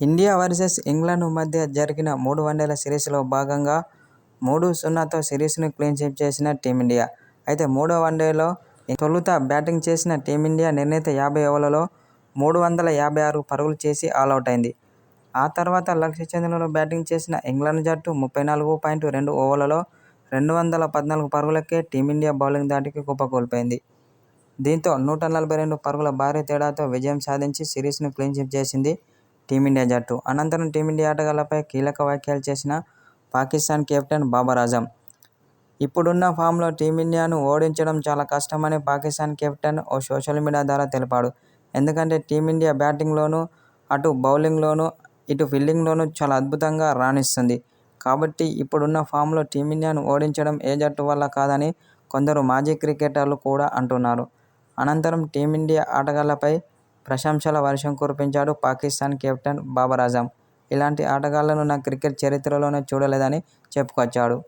India versus England మధ్య జరిగిన మూడు వన్డేల సిరీస్లో భాగంగా మూడు సున్నాతో సిరీస్ను క్లీన్ స్వీప్ చేసిన టీమిండియా. అయితే మూడో వన్డేలో తొలుత బ్యాటింగ్ చేసిన టీమిండియా నిర్ణీత యాభై ఓవర్లలో మూడు వందల యాభై ఆరు పరుగులు చేసి ఆలౌటైంది. ఆ తర్వాత లక్ష్య ఛేదనలో బ్యాటింగ్ చేసిన ఇంగ్లాండ్ జట్టు ముప్పై నాలుగు పాయింట్ రెండు ఓవర్లలో రెండు వందల పద్నాలుగు పరుగులకే టీమిండియా బౌలింగ్ దాటికి కుప్పకూలిపోయింది. దీంతో నూట నలభై రెండు పరుగుల భారీ తేడాతో విజయం సాధించి సిరీస్ను క్లీన్ స్వీప్ చేసింది టీమిండియా జట్టు. అనంతరం టీమిండియా ఆటగాళ్ళపై కీలక వ్యాఖ్యలు చేసిన పాకిస్తాన్ కెప్టెన్ బాబర్ ఆజమ్. ఇప్పుడున్న ఫామ్లో టీమిండియాను ఓడించడం చాలా కష్టమని పాకిస్తాన్ కెప్టెన్ ఓ సోషల్ మీడియా ద్వారా తెలిపాడు. ఎందుకంటే టీమిండియా బ్యాటింగ్లోనూ, అటు బౌలింగ్లోనూ, ఇటు ఫీల్డింగ్లోనూ చాలా అద్భుతంగా రాణిస్తుంది కాబట్టి ఇప్పుడున్న ఫామ్లో టీమిండియాను ఓడించడం ఏ జట్టు వల్ల కాదని కొందరు మాజీ క్రికెటర్లు కూడా అంటున్నారు. అనంతరం టీమిండియా ఆటగాళ్ళపై ప్రశంసల వర్షం కురిపించాడు పాకిస్తాన్ కెప్టెన్ బాబర్ అజమ్ ఇలాంటి ఆటగాళ్ళను నా క్రికెట్ చరిత్రలోనే చూడలేదని చెప్పుకొచ్చాడు.